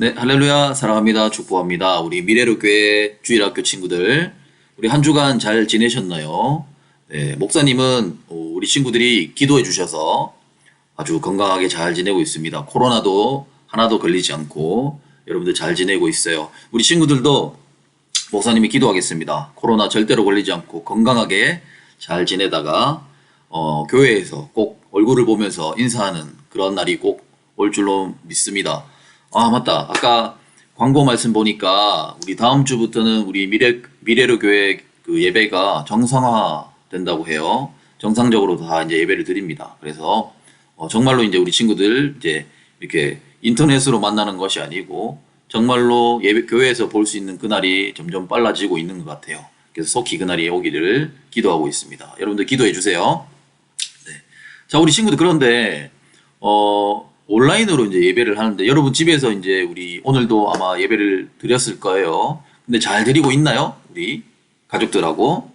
네, 할렐루야, 사랑합니다. 축복합니다. 우리 미래로 교회 주일학교 친구들, 우리 한 주간 잘 지내셨나요? 네, 목사님은 어, 우리 친구들이 기도해 주셔서 아주 건강하게 잘 지내고 있습니다. 코로나도 하나도 걸리지 않고 여러분들 잘 지내고 있어요. 우리 친구들도 목사님이 기도하겠습니다. 코로나 절대로 걸리지 않고 건강하게 잘 지내다가 어, 교회에서 꼭 얼굴을 보면서 인사하는 그런 날이 꼭 올 줄로 믿습니다. 아 맞다. 아까 광고 말씀 보니까 우리 다음 주부터는 우리 미래 미래로 교회 그 예배가 정상화 된다고 해요. 정상적으로 다 이제 예배를 드립니다. 그래서 어, 정말로 이제 우리 친구들 이제 이렇게 인터넷으로 만나는 것이 아니고 정말로 예배 교회에서 볼 수 있는 그날이 점점 빨라지고 있는 것 같아요. 그래서 속히 그날이 오기를 기도하고 있습니다. 여러분들 기도해 주세요. 네. 자, 우리 친구들 그런데 어 온라인으로 이제 예배를 하는데 여러분 집에서 이제 우리 오늘도 아마 예배를 드렸을 거예요. 근데 잘 드리고 있나요? 우리 가족들하고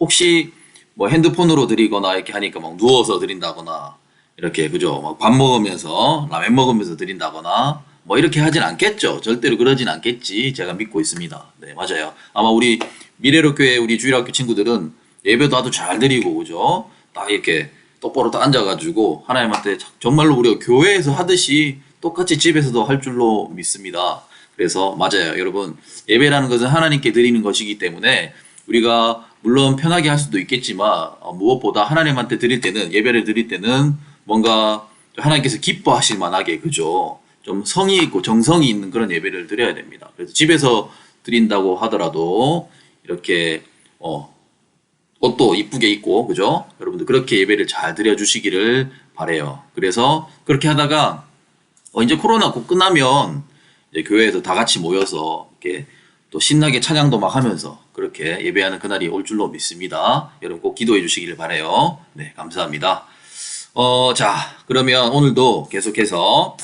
혹시 뭐 핸드폰으로 드리거나 이렇게 하니까 막 누워서 드린다거나 이렇게 그죠? 막 밥 먹으면서 라면 먹으면서 드린다거나 뭐 이렇게 하진 않겠죠. 절대로 그러진 않겠지. 제가 믿고 있습니다. 네, 맞아요. 아마 우리 미래로 교회 우리 주일학교 친구들은 예배도 아주 잘 드리고 그죠? 딱 이렇게 똑바로 딱 앉아가지고 하나님한테 정말로 우리가 교회에서 하듯이 똑같이 집에서도 할 줄로 믿습니다. 그래서 맞아요. 여러분 예배라는 것은 하나님께 드리는 것이기 때문에 우리가 물론 편하게 할 수도 있겠지만 어, 무엇보다 하나님한테 드릴 때는 예배를 드릴 때는 뭔가 하나님께서 기뻐하실 만하게 그죠? 좀 성의 있고 정성이 있는 그런 예배를 드려야 됩니다. 그래서 집에서 드린다고 하더라도 이렇게 어 옷도 이쁘게 입고 그죠? 여러분들 그렇게 예배를 잘 드려 주시기를 바래요. 그래서 그렇게 하다가 어 이제 코로나 곧 끝나면 이제 교회에서 다 같이 모여서 이렇게 또 신나게 찬양도 막 하면서 그렇게 예배하는 그날이 올 줄로 믿습니다. 여러분 꼭 기도해 주시기를 바래요. 네, 감사합니다. 어, 자, 그러면 오늘도 계속해서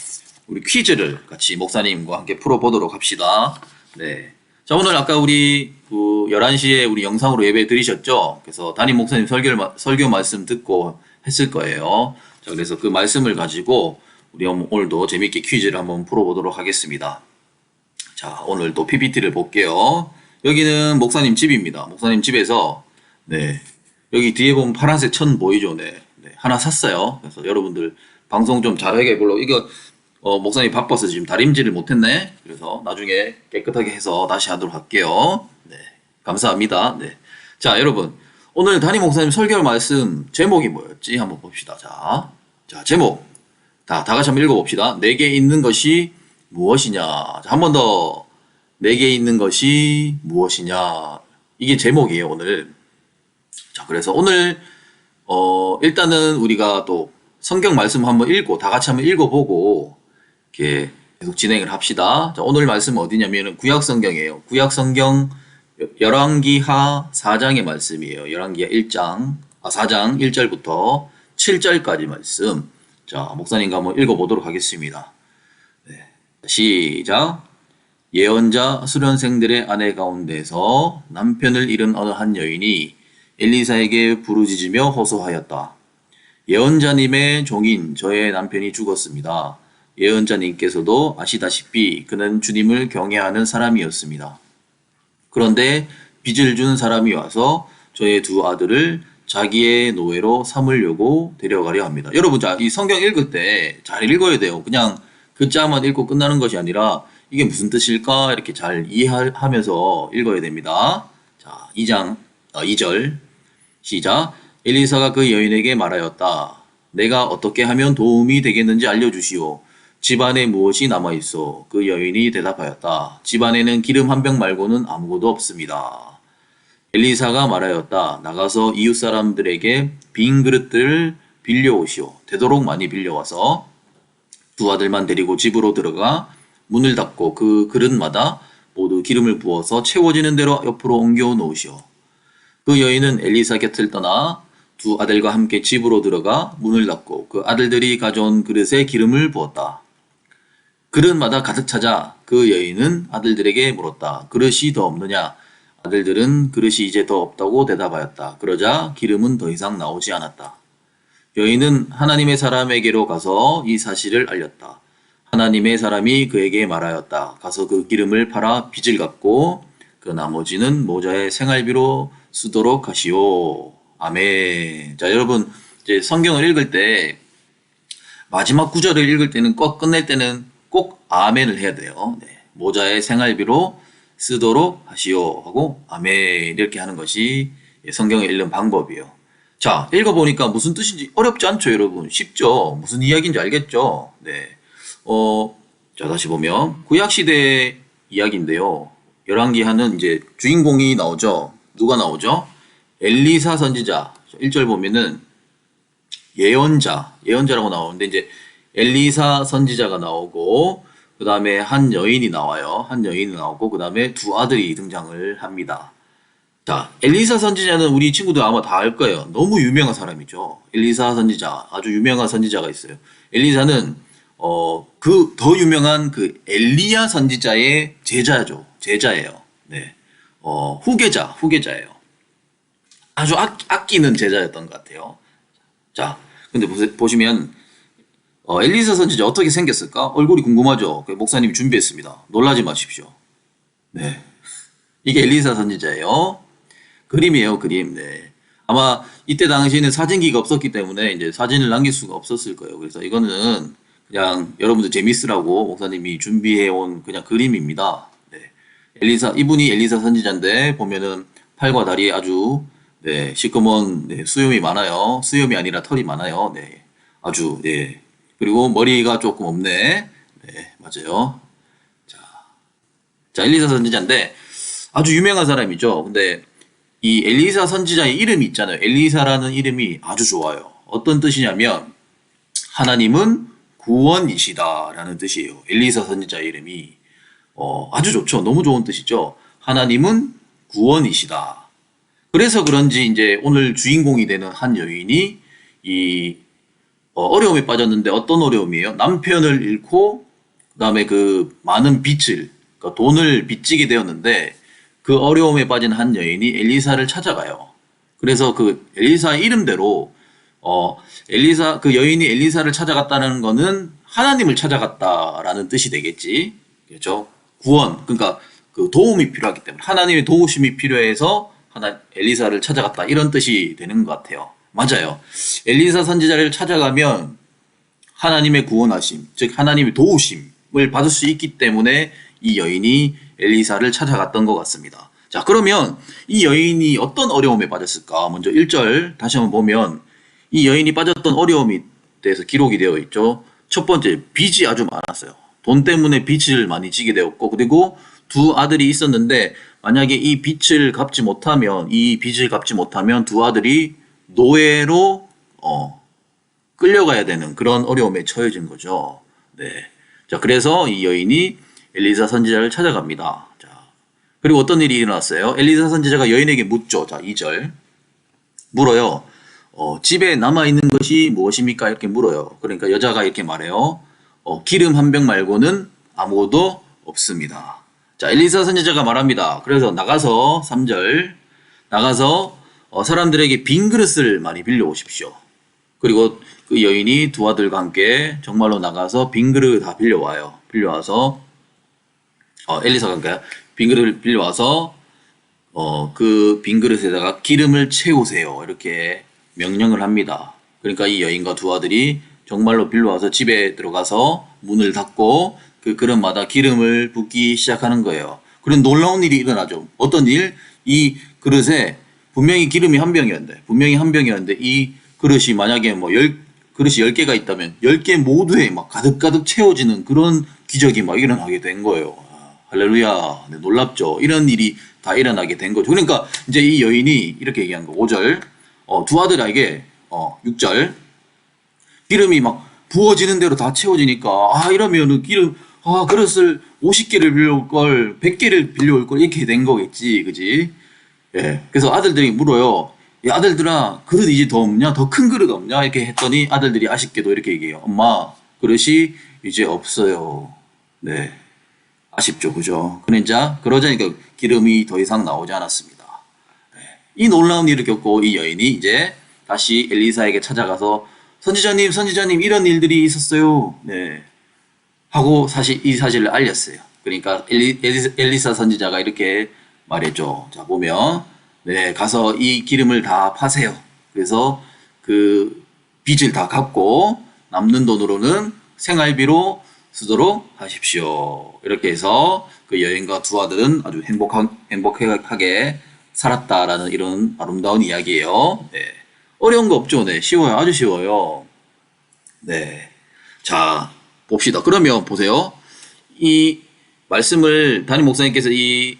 우리 퀴즈를 같이 목사님과 함께 풀어보도록 합시다. 네. 자, 오늘 아까 우리 그 11시에 우리 영상으로 예배 드리셨죠? 그래서 담임 목사님 설교, 설교 말씀 듣고 했을 거예요. 자, 그래서 그 말씀을 가지고 우리 오늘도 재밌게 퀴즈를 한번 풀어보도록 하겠습니다. 자, 오늘 또 PPT를 볼게요. 여기는 목사님 집입니다. 목사님 집에서, 네. 여기 뒤에 보면 파란색 천 보이죠? 네. 네. 하나 샀어요. 그래서 여러분들 방송 좀 잘하게 해보려고. 이거 어, 목사님이 바빠서 지금 다림질을 못했네. 그래서 나중에 깨끗하게 해서 다시 하도록 할게요. 네. 감사합니다. 네. 자, 여러분. 오늘 담임 목사님 설교 말씀 제목이 뭐였지? 한번 봅시다. 자, 자, 제목. 다, 다 같이 한번 읽어봅시다. 내게 있는 것이 무엇이냐. 한 번 더. 내게 있는 것이 무엇이냐. 이게 제목이에요, 오늘. 자, 그래서 오늘, 어, 일단은 우리가 또 성경 말씀 한번 읽고, 다 같이 한번 읽어보고, 이렇게 계속 진행을 합시다. 자, 오늘 말씀 어디냐면은 구약 성경이에요. 구약 성경 열왕기하 4장의 말씀이에요. 열왕기하 1장, 아, 4장 1절부터 7절까지 말씀. 자, 목사님과 한번 읽어보도록 하겠습니다. 네. 시작. 예언자 수련생들의 아내 가운데서 남편을 잃은 어느 한 여인이 엘리사에게 부르짖으며 호소하였다. 예언자님의 종인 저의 남편이 죽었습니다. 예언자님께서도 아시다시피 그는 주님을 경외하는 사람이었습니다. 그런데 빚을 준 사람이 와서 저의 두 아들을 자기의 노예로 삼으려고 데려가려 합니다. 여러분, 자, 이 성경 읽을 때 잘 읽어야 돼요. 그냥 글자만 읽고 끝나는 것이 아니라 이게 무슨 뜻일까? 이렇게 잘 이해하면서 읽어야 됩니다. 자, 2장, 어, 2절. 시작. 엘리사가 그 여인에게 말하였다. 내가 어떻게 하면 도움이 되겠는지 알려주시오. 집안에 무엇이 남아있어? 그 여인이 대답하였다. 집안에는 기름 한 병 말고는 아무것도 없습니다. 엘리사가 말하였다. 나가서 이웃 사람들에게 빈 그릇들을 빌려오시오. 되도록 많이 빌려와서 두 아들만 데리고 집으로 들어가 문을 닫고 그 그릇마다 모두 기름을 부어서 채워지는 대로 옆으로 옮겨 놓으시오. 그 여인은 엘리사 곁을 떠나 두 아들과 함께 집으로 들어가 문을 닫고 그 아들들이 가져온 그릇에 기름을 부었다. 그릇마다 가득 찾아 그 여인은 아들들에게 물었다. 그릇이 더 없느냐? 아들들은 그릇이 이제 더 없다고 대답하였다. 그러자 기름은 더 이상 나오지 않았다. 여인은 하나님의 사람에게로 가서 이 사실을 알렸다. 하나님의 사람이 그에게 말하였다. 가서 그 기름을 팔아 빚을 갚고 그 나머지는 모자의 생활비로 쓰도록 하시오. 아멘. 자, 여러분, 이제 성경을 읽을 때 마지막 구절을 읽을 때는 꼭 끝낼 때는 꼭 아멘을 해야 돼요. 네. 모자의 생활비로 쓰도록 하시오 하고 아멘 이렇게 하는 것이 성경을 읽는 방법이에요. 자, 읽어보니까 무슨 뜻인지 어렵지 않죠, 여러분? 쉽죠? 무슨 이야기인지 알겠죠? 네. 어, 자, 다시 보면 구약시대 이야기인데요. 열왕기 하는 이제 주인공이 나오죠. 누가 나오죠? 엘리사 선지자. 1절 보면은 예언자, 예언자라고 나오는데 이제 엘리사 선지자가 나오고 그 다음에 한 여인이 나와요. 한 여인이 나오고 그 다음에 두 아들이 등장을 합니다. 자, 엘리사 선지자는 우리 친구들 아마 다 알 거예요. 너무 유명한 사람이죠. 엘리사 선지자, 아주 유명한 선지자가 있어요. 엘리사는 어, 그 더 유명한 그 엘리야 선지자의 제자죠. 제자예요. 네. 어, 후계자, 후계자예요. 아주 아, 아끼는 제자였던 것 같아요. 자, 근데 보시면 어, 엘리사 선지자 어떻게 생겼을까? 얼굴이 궁금하죠? 그 목사님이 준비했습니다. 놀라지 마십시오. 네. 이게 엘리사 선지자예요. 그림이에요, 그림. 네. 아마 이때 당시에는 사진기가 없었기 때문에 이제 사진을 남길 수가 없었을 거예요. 그래서 이거는 그냥 여러분들 재밌으라고 목사님이 준비해온 그냥 그림입니다. 네. 엘리사, 이분이 엘리사 선지자인데 보면은 팔과 다리에 아주 네, 시커먼 네, 수염이 많아요. 수염이 아니라 털이 많아요. 네. 아주 네. 그리고 머리가 조금 없네. 네, 맞아요. 자. 자, 엘리사 선지자인데 아주 유명한 사람이죠. 근데 이 엘리사 선지자의 이름이 있잖아요. 엘리사라는 이름이 아주 좋아요. 어떤 뜻이냐면 하나님은 구원이시다라는 뜻이에요. 엘리사 선지자의 이름이 어, 아주 좋죠. 너무 좋은 뜻이죠. 하나님은 구원이시다. 그래서 그런지 이제 오늘 주인공이 되는 한 여인이 이 어, 려움에 빠졌는데 어떤 어려움이에요? 남편을 잃고 그다음에 그 많은 빚을 그러니까 돈을 빚지게 되었는데 그 어려움에 빠진 한 여인이 엘리사를 찾아가요. 그래서 그 엘리사의 이름대로 어 엘리사 그 여인이 엘리사를 찾아갔다는 거는 하나님을 찾아갔다라는 뜻이 되겠지. 그렇죠? 구원 그러니까 그 도움이 필요하기 때문에 하나님의 도우심이 필요해서 하나 엘리사를 찾아갔다 이런 뜻이 되는 것 같아요. 맞아요. 엘리사 선지자를 찾아가면 하나님의 구원하심, 즉 하나님의 도우심을 받을 수 있기 때문에 이 여인이 엘리사를 찾아갔던 것 같습니다. 자, 그러면 이 여인이 어떤 어려움에 빠졌을까? 먼저 1절 다시 한번 보면 이 여인이 빠졌던 어려움이 대해서 기록이 되어 있죠. 첫 번째, 빚이 아주 많았어요. 돈 때문에 빚을 많이 지게 되었고, 그리고 두 아들이 있었는데, 만약에 이 빚을 갚지 못하면, 이 빚을 갚지 못하면 두 아들이 노예로, 어, 끌려가야 되는 그런 어려움에 처해진 거죠. 네. 자, 그래서 이 여인이 엘리사 선지자를 찾아갑니다. 자, 그리고 어떤 일이 일어났어요? 엘리사 선지자가 여인에게 묻죠. 자, 2절. 물어요. 어, 집에 남아있는 것이 무엇입니까? 이렇게 물어요. 그러니까 여자가 이렇게 말해요. 어, 기름 한 병 말고는 아무도 없습니다. 자, 엘리사 선지자가 말합니다. 그래서 나가서 3절 나가서 어, 사람들에게 빈 그릇을 많이 빌려 오십시오. 그리고 그 여인이 두 아들과 함께 정말로 나가서 빈 그릇 다 빌려와요. 빌려와서 어, 엘리사가 그러니까 빈 그릇을 빌려와서 어, 그 빈 그릇에다가 기름을 채우세요. 이렇게 명령을 합니다. 그러니까 이 여인과 두 아들이 정말로 빌려와서 집에 들어가서 문을 닫고 그 그릇마다 기름을 붓기 시작하는 거예요. 그런 놀라운 일이 일어나죠. 어떤 일? 이 그릇에 분명히 기름이 한 병이었는데, 분명히 한 병이었는데, 이 그릇이 만약에 뭐 열, 그릇이 열 개가 있다면, 열 개 모두에 막 가득가득 채워지는 그런 기적이 막 일어나게 된 거예요. 할렐루야. 네, 놀랍죠. 이런 일이 다 일어나게 된 거죠. 그러니까 이제 이 여인이 이렇게 얘기한 거. 5절. 어, 두 아들에게 어, 6절. 기름이 막 부어지는 대로 다 채워지니까 아, 이러면은 기름 아, 그릇을 50개를 빌려올 걸, 100개를 빌려올 걸 이렇게 된 거겠지. 그지? 예. 그래서 아들들이 물어요. 야, 아들들아, 그릇 이제 더 없냐? 더 큰 그릇 없냐? 이렇게 했더니 아들들이 아쉽게도 이렇게 얘기해요. 엄마, 그릇이 이제 없어요. 네. 아쉽죠, 그죠? 그러자 그러자니까 기름이 더 이상 나오지 않았습니다. 네. 이 놀라운 일을 겪고 이 여인이 이제 다시 엘리사에게 찾아가서 선지자님, 선지자님 이런 일들이 있었어요. 네. 하고 사실 이 사실을 알렸어요. 그러니까 엘리, 엘리사, 엘리사 선지자가 이렇게 말했죠. 자 보면 네 가서 이 기름을 다 파세요. 그래서 그 빚을 다 갚고 남는 돈으로는 생활비로 쓰도록 하십시오. 이렇게 해서 그 여인과 두 아들은 아주 행복한, 행복하게 살았다라는 이런 아름다운 이야기예요. 네. 어려운 거 없죠? 네. 쉬워요. 아주 쉬워요. 네. 자, 봅시다. 그러면 보세요. 이 말씀을 담임 목사님께서 이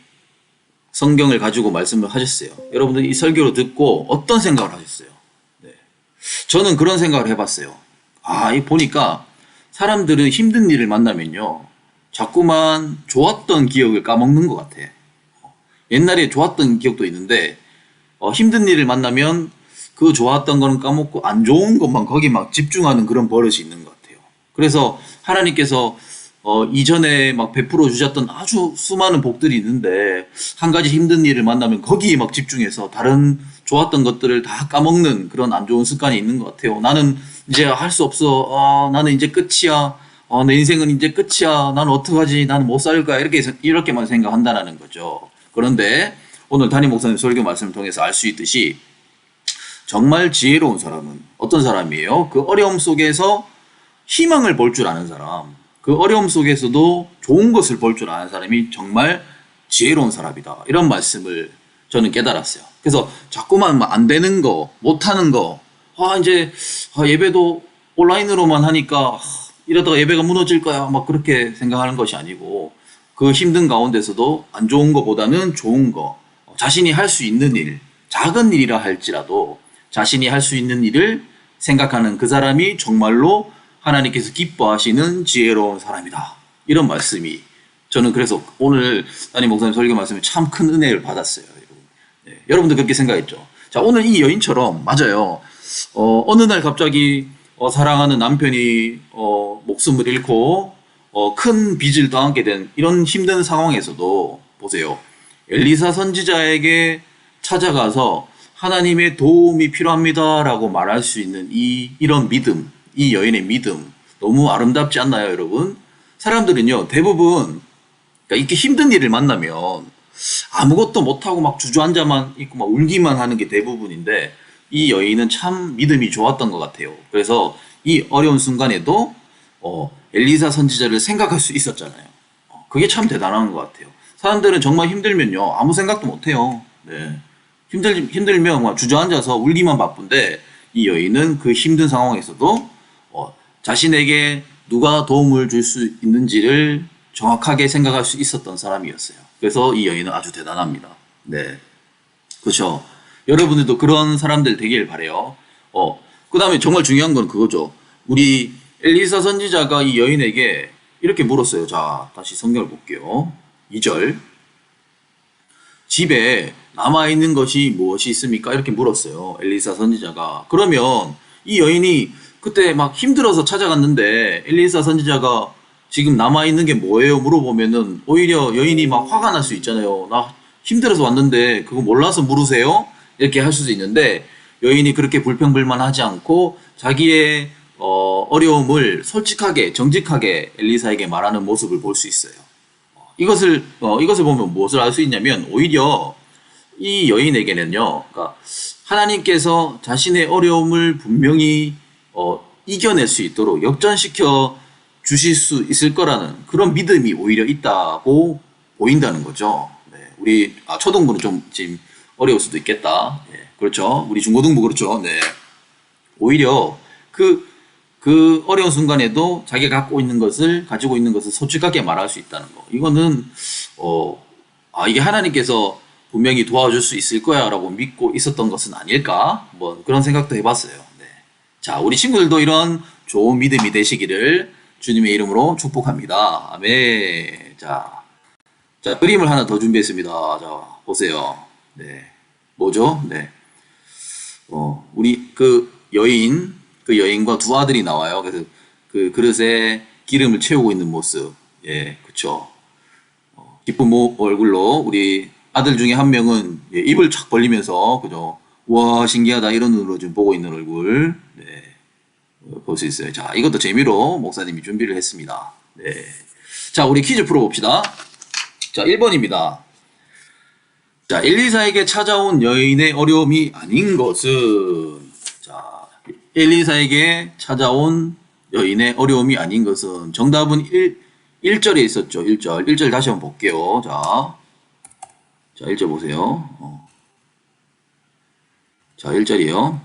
성경을 가지고 말씀을 하셨어요. 여러분들 이 설교를 듣고 어떤 생각을 하셨어요? 네. 저는 그런 생각을 해봤어요. 아, 이 보니까 사람들은 힘든 일을 만나면요. 자꾸만 좋았던 기억을 까먹는 것 같아. 옛날에 좋았던 기억도 있는데, 어, 힘든 일을 만나면 그 좋았던 거는 까먹고 안 좋은 것만 거기 막 집중하는 그런 버릇이 있는 것 같아요. 그래서 하나님께서 어, 이전에 막 베풀어 주셨던 아주 수많은 복들이 있는데 한 가지 힘든 일을 만나면 거기에 막 집중해서 다른 좋았던 것들을 다 까먹는 그런 안 좋은 습관이 있는 것 같아요. 나는 이제 할 수 없어. 아, 나는 이제 끝이야. 아, 내 인생은 이제 끝이야. 나는 어떡하지? 나는 못살 거야. 이렇게, 이렇게만 생각한다는 거죠. 그런데 오늘 담임 목사님 설교 말씀을 통해서 알 수 있듯이 정말 지혜로운 사람은 어떤 사람이에요? 그 어려움 속에서 희망을 볼 줄 아는 사람. 그 어려움 속에서도 좋은 것을 볼 줄 아는 사람이 정말 지혜로운 사람이다. 이런 말씀을 저는 깨달았어요. 그래서 자꾸만 뭐안 되는 거, 못하는 거, 아, 이제 아, 예배도 온라인으로만 하니까 아, 이러다가 예배가 무너질 거야. 막 그렇게 생각하는 것이 아니고 그 힘든 가운데서도 안 좋은 것보다는 좋은 거, 자신이 할 수 있는 일, 작은 일이라 할지라도 자신이 할 수 있는 일을 생각하는 그 사람이 정말로 하나님께서 기뻐하시는 지혜로운 사람이다. 이런 말씀이 저는 그래서 오늘 담임 목사님 설교 말씀에 참 큰 은혜를 받았어요. 네, 여러분도 그렇게 생각했죠. 자, 오늘 이 여인처럼 맞아요. 어, 어느 날 갑자기 어, 사랑하는 남편이 어, 목숨을 잃고 어, 큰 빚을 당하게 된 이런 힘든 상황에서도 보세요. 엘리사 선지자에게 찾아가서 하나님의 도움이 필요합니다라고 말할 수 있는 이 이런 믿음, 이 여인의 믿음 너무 아름답지 않나요, 여러분? 사람들은요 대부분 그러니까 이렇게 힘든 일을 만나면 아무것도 못하고 막 주저앉아만 있고 막 울기만 하는 게 대부분인데 이 여인은 참 믿음이 좋았던 것 같아요. 그래서 이 어려운 순간에도 어, 엘리사 선지자를 생각할 수 있었잖아요. 어, 그게 참 대단한 것 같아요. 사람들은 정말 힘들면요 아무 생각도 못해요. 네. 힘들 힘들면 막 주저앉아서 울기만 바쁜데 이 여인은 그 힘든 상황에서도 어, 자신에게 누가 도움을 줄 수 있는지를 정확하게 생각할 수 있었던 사람이었어요. 그래서 이 여인은 아주 대단합니다. 네. 그렇죠. 여러분들도 그런 사람들 되길 바래요. 어, 그 다음에 정말 중요한 건 그거죠. 우리 엘리사 선지자가 이 여인에게 이렇게 물었어요. 자, 다시 성경을 볼게요. 2절. 집에 남아 있는 것이 무엇이 있습니까? 이렇게 물었어요. 엘리사 선지자가. 그러면 이 여인이 그때 막 힘들어서 찾아갔는데 엘리사 선지자가 지금 남아있는 게 뭐예요? 물어보면은 오히려 여인이 막 화가 날 수 있잖아요. 나 힘들어서 왔는데 그거 몰라서 물으세요? 이렇게 할 수도 있는데 여인이 그렇게 불평불만하지 않고 자기의 어, 어려움을 솔직하게 정직하게 엘리사에게 말하는 모습을 볼 수 있어요. 이것을 어, 이것을 보면 무엇을 알 수 있냐면 오히려 이 여인에게는요, 그러니까 하나님께서 자신의 어려움을 분명히 어, 이겨낼 수 있도록 역전시켜 주실 수 있을 거라는 그런 믿음이 오히려 있다고 보인다는 거죠. 네, 우리 아, 초등부는 좀 지금 어려울 수도 있겠다. 예, 그렇죠. 우리 중고등부 그렇죠. 네. 오히려 그, 그 어려운 순간에도 자기가 갖고 있는 것을, 가지고 있는 것을 솔직하게 말할 수 있다는 거. 이거는, 어, 아, 이게 하나님께서 분명히 도와줄 수 있을 거야 라고 믿고 있었던 것은 아닐까? 뭐 그런 생각도 해봤어요. 네. 자, 우리 친구들도 이런 좋은 믿음이 되시기를 주님의 이름으로 축복합니다. 아멘. 자, 자, 그림을 하나 더 준비했습니다. 자, 보세요. 네. 뭐죠? 네. 어, 우리 그 여인, 그 여인과 두 아들이 나와요. 그래서 그 그릇에 기름을 채우고 있는 모습. 예, 그쵸. 어, 기쁜 모, 얼굴로 우리 아들 중에 한 명은 예, 입을 착 벌리면서, 그죠. 와, 신기하다. 이런 눈으로 좀 보고 있는 얼굴. 네. 볼 수 있어요. 자, 이것도 재미로 목사님이 준비를 했습니다. 네. 자, 우리 퀴즈 풀어봅시다. 자, 1번입니다. 자, 엘리사에게 찾아온 여인의 어려움이 아닌 것은, 자, 엘리사에게 찾아온 여인의 어려움이 아닌 것은, 정답은 1, 1절에 있었죠. 1절. 1절 다시 한번 볼게요. 자, 자, 1절 보세요. 어. 자, 1절이에요.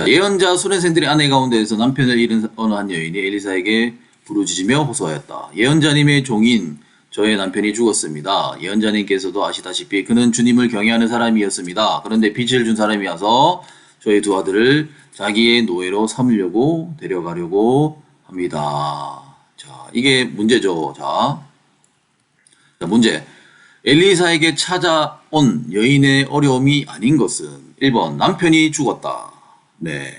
자, 예언자 수련생들의 아내 가운데에서 남편을 잃은 어느 한 여인이 엘리사에게 부르짖으며 호소하였다. 예언자님의 종인 저의 남편이 죽었습니다. 예언자님께서도 아시다시피 그는 주님을 경외하는 사람이었습니다. 그런데 빚을 준 사람이 와서 저희 두 아들을 자기의 노예로 삼으려고 데려가려고 합니다. 자, 이게 문제죠. 자, 자 문제. 엘리사에게 찾아온 여인의 어려움이 아닌 것은 1번 남편이 죽었다. 네.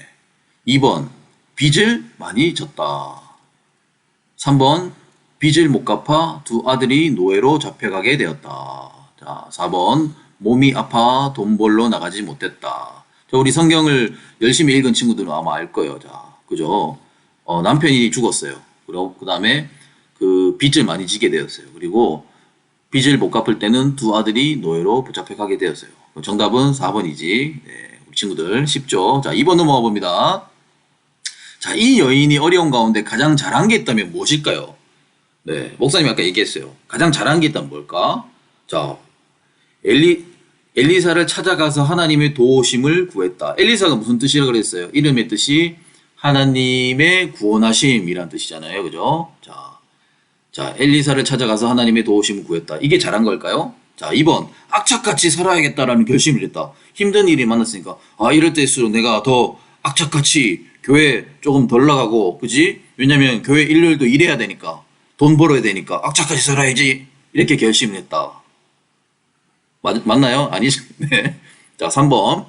2번 빚을 많이 졌다. 3번 빚을 못 갚아 두 아들이 노예로 잡혀가게 되었다. 자, 4번 몸이 아파 돈 벌러 나가지 못했다. 자, 우리 성경을 열심히 읽은 친구들은 아마 알 거예요. 자, 그죠? 어, 남편이 죽었어요. 그리고 그 다음에 그 빚을 많이 지게 되었어요. 그리고 빚을 못 갚을 때는 두 아들이 노예로 붙잡혀 가게 되었어요. 정답은 4번이지. 네, 친구들 쉽죠? 자, 2번 넘어가 봅니다. 자, 이 여인이 어려운 가운데 가장 잘한 게 있다면 무엇일까요? 네, 목사님 아까 얘기했어요. 가장 잘한 게 있다면 뭘까? 자, 엘리, 엘리사를 찾아가서 하나님의 도우심을 구했다. 엘리사가 무슨 뜻이라 그랬어요? 이름의 뜻이 하나님의 구원하심이란 뜻이잖아요. 그죠? 자, 자, 엘리사를 찾아가서 하나님의 도우심을 구했다. 이게 잘한 걸까요? 자, 2번. 악착같이 살아야겠다라는 결심을 했다. 힘든 일이 많았으니까, 아, 이럴 때일수록 내가 더 악착같이 교회 조금 덜 나가고, 그지? 왜냐면 교회 일요일도 일해야 되니까, 돈 벌어야 되니까, 악착같이 살아야지. 이렇게 결심을 했다. 맞, 맞나요? 아니죠? 네. 자, 3번.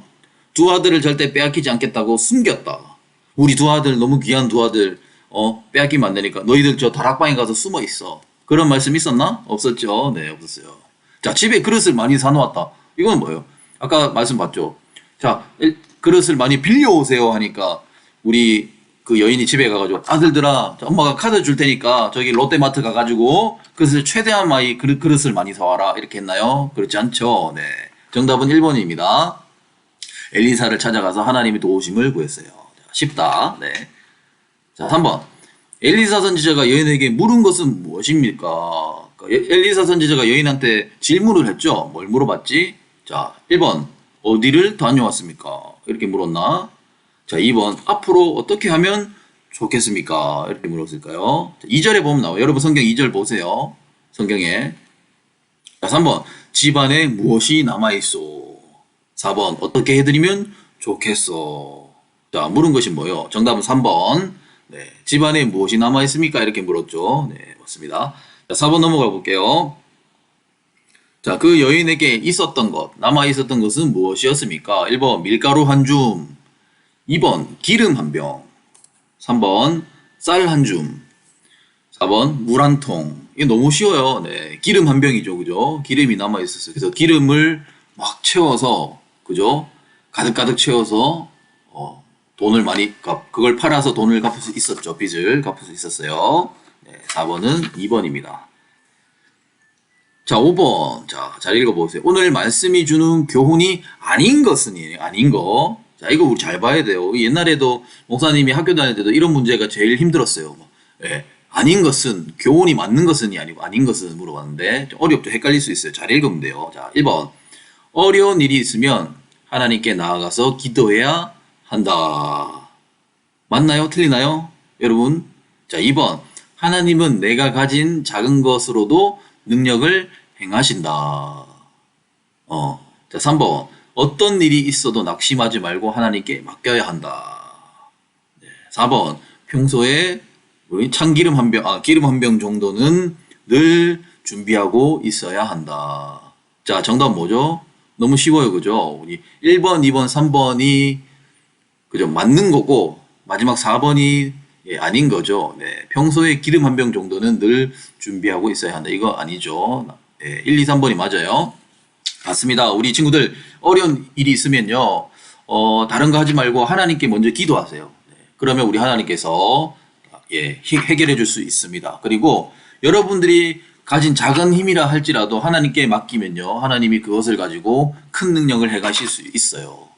두 아들을 절대 빼앗기지 않겠다고 숨겼다. 우리 두 아들, 너무 귀한 두 아들, 어, 빼앗기면 안 되니까 너희들 저 다락방에 가서 숨어 있어. 그런 말씀 있었나? 없었죠. 네, 없었어요. 자, 집에 그릇을 많이 사놓았다. 이건 뭐예요? 아까 말씀 봤죠. 자, 일- 그릇을 많이 빌려오세요 하니까 우리 그 여인이 집에 가가지고 아들들아, 저 엄마가 카드 줄 테니까 저기 롯데마트 가가지고 그릇을 최대한 많이 그릇, 그릇을 많이 사와라 이렇게 했나요? 그렇지 않죠. 네, 정답은 1번입니다. 엘리사를 찾아가서 하나님의 도우심을 구했어요. 자, 쉽다. 네. 자, 3번. 엘리사 선지자가 여인에게 물은 것은 무엇입니까? 그러니까 엘리사 선지자가 여인한테 질문을 했죠. 뭘 물어봤지? 자, 1번. 어디를 다녀왔습니까? 이렇게 물었나? 자, 2번. 앞으로 어떻게 하면 좋겠습니까? 이렇게 물었을까요? 자, 2절에 보면 나와요. 여러분 성경 2절 보세요. 성경에. 자, 3번. 집안에 무엇이 남아있어? 4번. 어떻게 해드리면 좋겠어? 자, 물은 것이 뭐예요? 정답은 3번. 네. 집안에 무엇이 남아있습니까? 이렇게 물었죠. 네, 맞습니다. 자, 4번 넘어가 볼게요. 자, 그 여인에게 있었던 것, 남아 있었던 것은 무엇이었습니까? 1번, 밀가루 한 줌. 2번, 기름 한 병. 3번, 쌀 한 줌. 4번, 물 한 통. 이게 너무 쉬워요. 네. 기름 한 병이죠. 그죠? 기름이 남아 있었어요. 그래서 기름을 막 채워서, 그죠? 가득가득 채워서, 어, 돈을 많이 갚, 그걸 팔아서 돈을 갚을 수 있었죠. 빚을 갚을 수 있었어요. 네, 4번은 2번입니다. 자, 5번. 자, 잘 읽어보세요. 오늘 말씀이 주는 교훈이 아닌 것은 아닌 거. 자, 이거 우리 잘 봐야 돼요. 옛날에도 목사님이 학교 다닐 때도 이런 문제가 제일 힘들었어요. 뭐, 예, 아닌 것은, 교훈이 맞는 것은이 아니고 아닌 것은 물어봤는데 좀 어렵죠. 헷갈릴 수 있어요. 잘 읽으면 돼요. 자, 1번. 어려운 일이 있으면 하나님께 나아가서 기도해야 한다. 맞나요? 틀리나요? 여러분? 자, 2번. 하나님은 내가 가진 작은 것으로도 능력을 행하신다. 어. 자, 3번. 어떤 일이 있어도 낙심하지 말고 하나님께 맡겨야 한다. 네, 4번. 평소에 참기름 한 병, 아, 기름 한 병 정도는 늘 준비하고 있어야 한다. 자, 정답 뭐죠? 너무 쉬워요. 그죠? 우리 1번, 2번, 3번이 그죠? 맞는 거고 마지막 4번이 예, 아닌 거죠. 네. 평소에 기름 한 병 정도는 늘 준비하고 있어야 한다. 이거 아니죠. 예, 1, 2, 3번이 맞아요. 맞습니다. 우리 친구들 어려운 일이 있으면요. 어, 다른 거 하지 말고 하나님께 먼저 기도하세요. 네. 그러면 우리 하나님께서 예, 히- 해결해 줄 수 있습니다. 그리고 여러분들이 가진 작은 힘이라 할지라도 하나님께 맡기면요. 하나님이 그것을 가지고 큰 능력을 해 가실 수 있어요.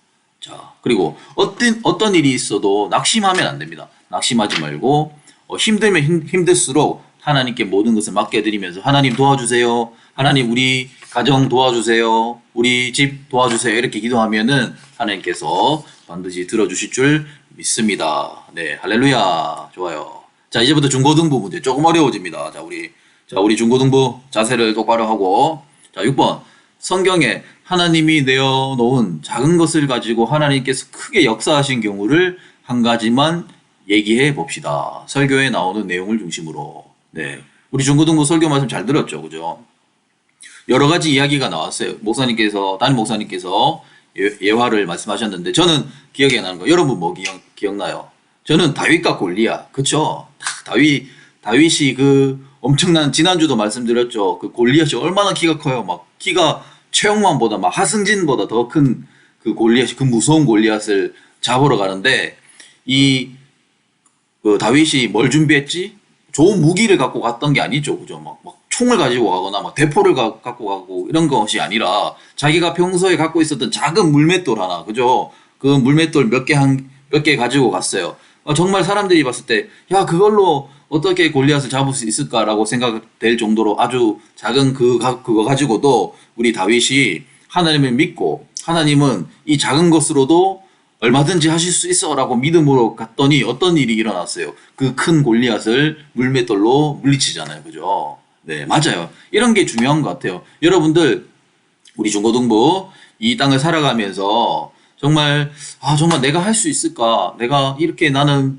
자, 그리고 어떤, 어떤 일이 있어도 낙심하면 안 됩니다. 낙심하지 말고, 어, 힘들면 힘, 힘들수록 하나님께 모든 것을 맡겨드리면서 하나님 도와주세요. 하나님 우리 가정 도와주세요. 우리 집 도와주세요. 이렇게 기도하면은 하나님께서 반드시 들어주실 줄 믿습니다. 네, 할렐루야. 좋아요. 자, 이제부터 중고등부 문제 조금 어려워집니다. 자, 우리, 자, 우리 중고등부 자세를 똑바로 하고, 자, 6번. 성경에 하나님이 내어 놓은 작은 것을 가지고 하나님께서 크게 역사하신 경우를 한 가지만 얘기해 봅시다. 설교에 나오는 내용을 중심으로. 네. 우리 중고등부 설교 말씀 잘 들었죠. 그죠? 여러 가지 이야기가 나왔어요. 목사님께서, 담임 목사님께서 예- 예화를 말씀하셨는데 저는 기억이 나는 거. 여러분 뭐 기억, 기억나요? 저는 다윗과 골리앗. 그쵸? 다- 다윗, 다윗이 그 엄청난, 지난주도 말씀드렸죠. 그 골리앗이 얼마나 키가 커요. 막 키가 최영만보다 막 하승진보다 더 큰 그 골리앗이, 그 무서운 골리앗을 잡으러 가는데 이 그 다윗이 뭘 준비했지? 좋은 무기를 갖고 갔던 게 아니죠. 그죠? 막, 막 총을 가지고 가거나 막 대포를 가- 갖고 가고 이런 것이 아니라 자기가 평소에 갖고 있었던 작은 물맷돌 하나, 그죠? 그 물맷돌 몇 개 한, 몇 개 가지고 갔어요. 어, 정말 사람들이 봤을 때, 야, 그걸로 어떻게 골리앗을 잡을 수 있을까라고 생각될 정도로 아주 작은 그, 가- 그거 가지고도 우리 다윗이 하나님을 믿고 하나님은 이 작은 것으로도 얼마든지 하실 수 있어라고 믿음으로 갔더니 어떤 일이 일어났어요. 그 큰 골리앗을 물맷돌로 물리치잖아요. 그죠? 네, 맞아요. 이런 게 중요한 것 같아요. 여러분들, 우리 중고등부 이 땅을 살아가면서 정말, 아, 정말 내가 할 수 있을까? 내가 이렇게 나는,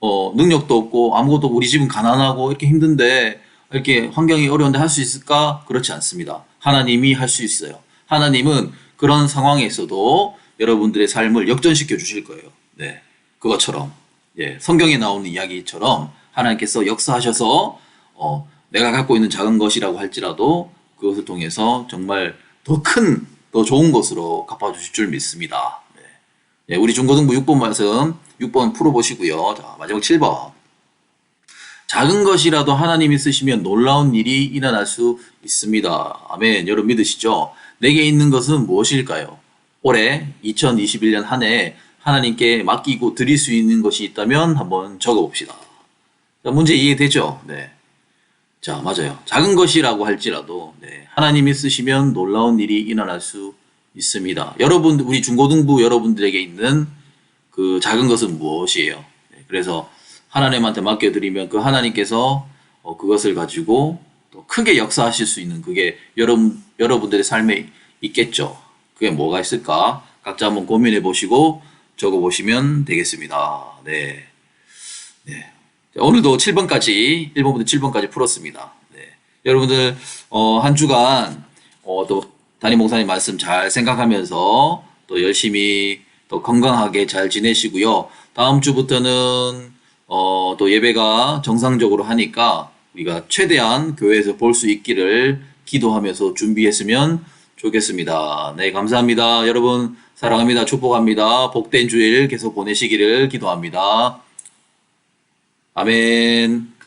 어, 능력도 없고 아무것도 우리 집은 가난하고 이렇게 힘든데 이렇게 환경이 어려운데 할 수 있을까? 그렇지 않습니다. 하나님이 할 수 있어요. 하나님은 그런 상황에 있어도 여러분들의 삶을 역전시켜 주실 거예요. 네. 그것처럼. 예. 성경에 나오는 이야기처럼 하나님께서 역사하셔서 어, 내가 갖고 있는 작은 것이라고 할지라도 그것을 통해서 정말 더 큰, 더 좋은 것으로 갚아주실 줄 믿습니다. 네. 예, 우리 중고등부 6번 말씀, 6번 풀어보시고요. 자, 마지막 7번. 작은 것이라도 하나님이 쓰시면 놀라운 일이 일어날 수 있습니다. 아멘. 여러분 믿으시죠? 내게 있는 것은 무엇일까요? 올해 2021년 한 해 하나님께 맡기고 드릴 수 있는 것이 있다면 한번 적어 봅시다. 자, 문제 이해되죠? 네. 자, 맞아요. 작은 것이라고 할지라도 네, 하나님이 쓰시면 놀라운 일이 일어날 수 있습니다. 여러분, 우리 중고등부 여러분들에게 있는 그 작은 것은 무엇이에요? 네, 그래서 하나님한테 맡겨드리면 그 하나님께서 어, 그것을 가지고 또 크게 역사하실 수 있는 그게 여러분, 여러분들의 삶에 있겠죠. 그게 뭐가 있을까? 각자 한번 고민해 보시고 적어 보시면 되겠습니다. 네. 네. 자, 오늘도 7번까지, 1번부터 7번까지 풀었습니다. 네. 여러분들, 어, 한 주간, 어, 또, 담임 목사님 말씀 잘 생각하면서 또 열심히 또 건강하게 잘 지내시고요. 다음 주부터는, 어, 또 예배가 정상적으로 하니까 우리가 최대한 교회에서 볼 수 있기를 기도하면서 준비했으면 좋겠습니다. 네, 감사합니다. 여러분, 사랑합니다. 축복합니다. 복된 주일 계속 보내시기를 기도합니다. 아멘.